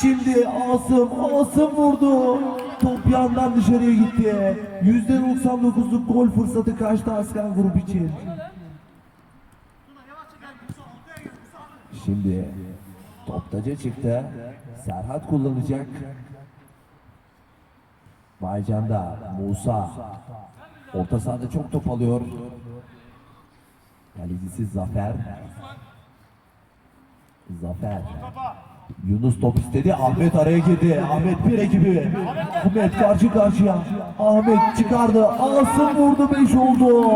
Şimdi Asım, Asım vurdu. Top yandan dışarıya gitti. %99'luk gol fırsatı kaçtı Askan grup için. Şimdi toptaca çıktı. Serhat kullanacak. Baycan'da Musa. Orta sahada çok top alıyor. Kalecisi Zafer. Zafer. Yunus top istedi. Ahmet araya girdi. Ahmet bir ekibi. Ahmet karşı karşıya. Ahmet çıkardı. Asım vurdu 5 oldu.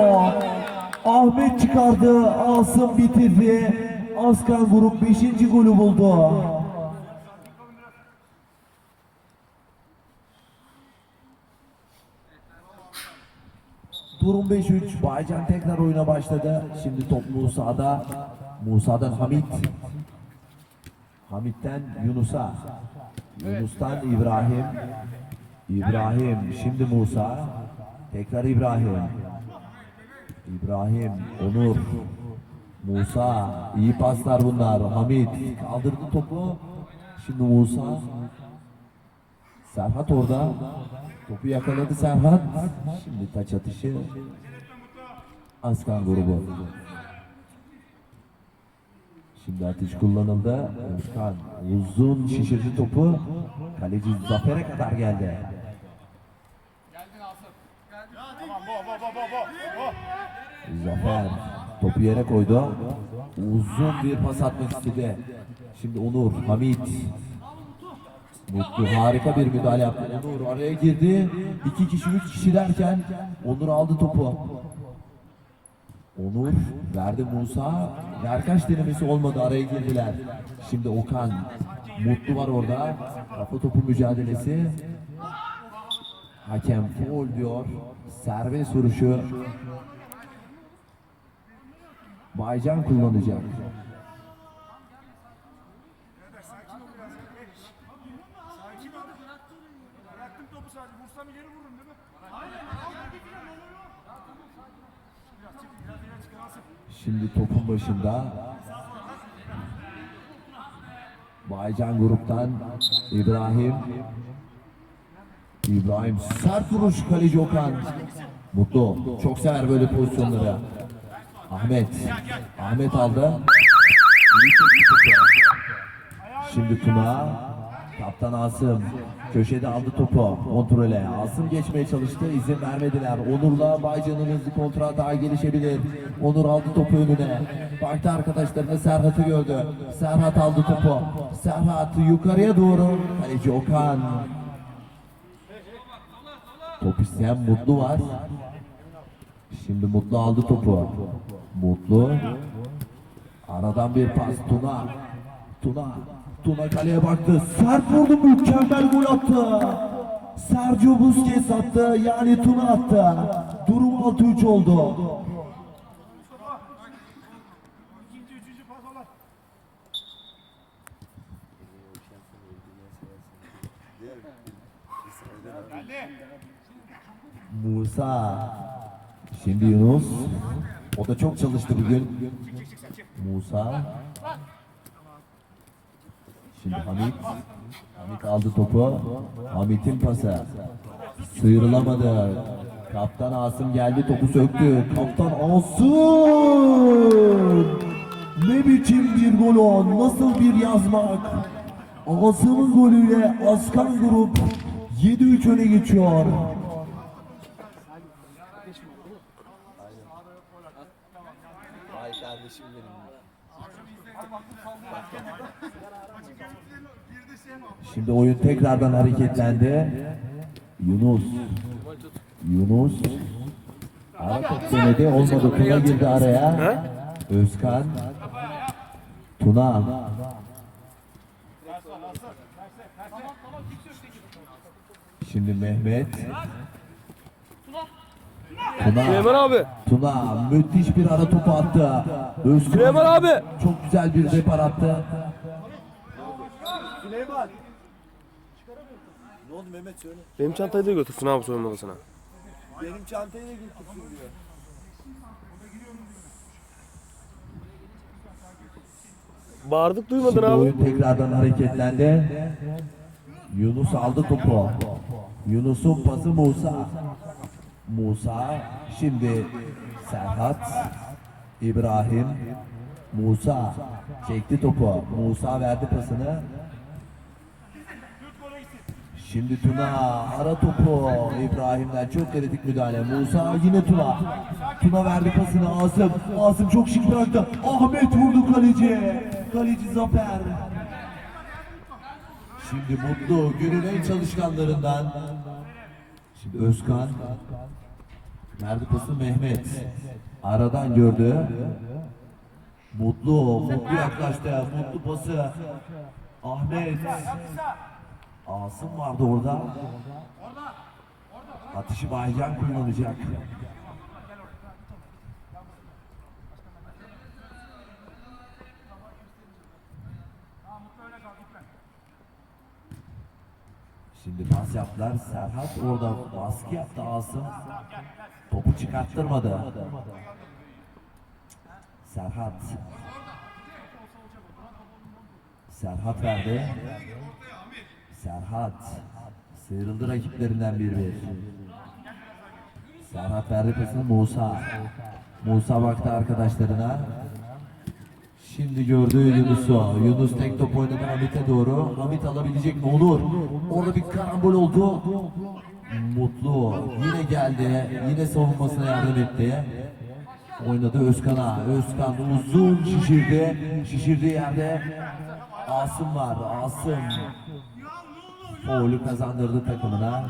Ahmet çıkardı. Asım bitirdi. Askan grup 5. golü buldu. Durum 5-3. Baycan tekrar oyuna başladı. Şimdi top Musa'da. Musa'dan Hamit. Hamit'ten Yunus'a. Yunus'tan İbrahim. İbrahim. Şimdi Musa. Tekrar İbrahim. İbrahim. Onur. Musa. iyi paslar bunlar. Hamit. Kaldırdı topu. Şimdi Musa. Serhat orada. Topu yakaladı Serhat. Şimdi taç atışı. Askan grubu. Şimdi atış kullanıldı. Özkan uzun şişirdi topu. Kaleci Zafer'e kadar geldi. Zafer topu yere koydu. Uzun bir pas atmak istedi. Şimdi Onur, Hamit. Mutlu harika bir müdahale yaptı. Onur araya girdi. İki kişi, üç kişi derken Onur aldı topu. Onur verdi Musa. Verkaç denemesi olmadı araya girdiler. Şimdi Okan. Mutlu var orada. Kafa topu mücadelesi. Hakem foul diyor. Serbest vuruşu. Baycan kullanacak. Şimdi topun başında. Baycan gruptan İbrahim. İbrahim sert vuruş kaleci Okan. Mutlu çok sever böyle pozisyonları. Ahmet Ahmet aldı. Şimdi Tuna Kaptan Asım köşede aldı topu kontrole. Asım geçmeye çalıştı izin vermediler. Onur'la Baycan'ın hızlı kontra daha gelişebilir. Onur aldı topu önüne. Baktı arkadaşlarına Serhat'ı gördü. Serhat aldı topu. Serhat yukarıya doğru. Kaleci Okan. Top isteyen Mutlu var. Şimdi Mutlu aldı topu. Mutlu. Aradan bir pas Tuna. Tuna. Tuna kaleye baktı. Sert vurdu mükemmel gol attı. Sergio Busquets attı. Yani Tuna attı. Durum 6-3 oldu. Musa. Şimdi Yunus. O da çok çalıştı bugün. Musa. Şimdi Hamit. Hamit aldı topu. Hamit'in pası. Sıyrılamadı. Kaptan Asım geldi topu söktü. Kaptan Asım. Ne biçim bir gol o. Nasıl bir yazmak. Asım'ın golüyle Askan Grup 7-3 öne geçiyor. Vay kardeşim benim. Şimdi oyun tekrardan hareketlendi. Yunus. Yunus. Ara top denedi. Olmadı. Tuna girdi araya. Özkan. Tuna. Şimdi Mehmet. Tuna. Süleyman abi. Tuna müthiş bir ara topu attı. Özkan Süleyman abi. çok güzel bir repar attı. Süleyman. Ne oldu Mehmet söyle. Benim çantayı da götürsün abi soyunma odasına. Benim çantayı da götürsün diyor. Bağırdık duymadın Şimdi abi. oyun tekrardan hareketlendi. Yunus aldı topu. Yunus'un pası Musa. Musa şimdi Serhat İbrahim Musa çekti topu. Musa verdi pasını. Şimdi Tuna ara topu İbrahim'den çok kritik müdahale. Musa yine Tuna. Tuna verdi pasını Asım. Asım çok şık bıraktı. Ahmet vurdu kaleci. Kaleci Zafer. Şimdi Mutlu günün en çalışkanlarından. Şimdi Özkan. Verdi pasını Mehmet. Aradan gördü. Mutlu, Mutlu yaklaştı. Mutlu pası. Ahmet. Asım vardı orada. Atışı Baycan kullanacak. Şimdi pas yaptılar. Serhat orada baskı yaptı Asım. Topu çıkarttırmadı. Serhat. Serhat verdi. Serhat sıyrıldı rakiplerinden bir bir. Serhat verdi pasını Musa. Musa baktı arkadaşlarına. Şimdi gördü Yunus'u. Yunus tek top oynadı Hamit'e doğru. Hamit alabilecek mi? Olur. Orada bir karambol oldu. Mutlu yine geldi. Yine savunmasına yardım etti. Oynadı Özkan'a. Özkan uzun şişirdi. Şişirdiği yerde Asım var. Asım Foul'ü kazandırdı takımına.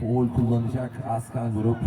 Foul kullanacak Askan Grup.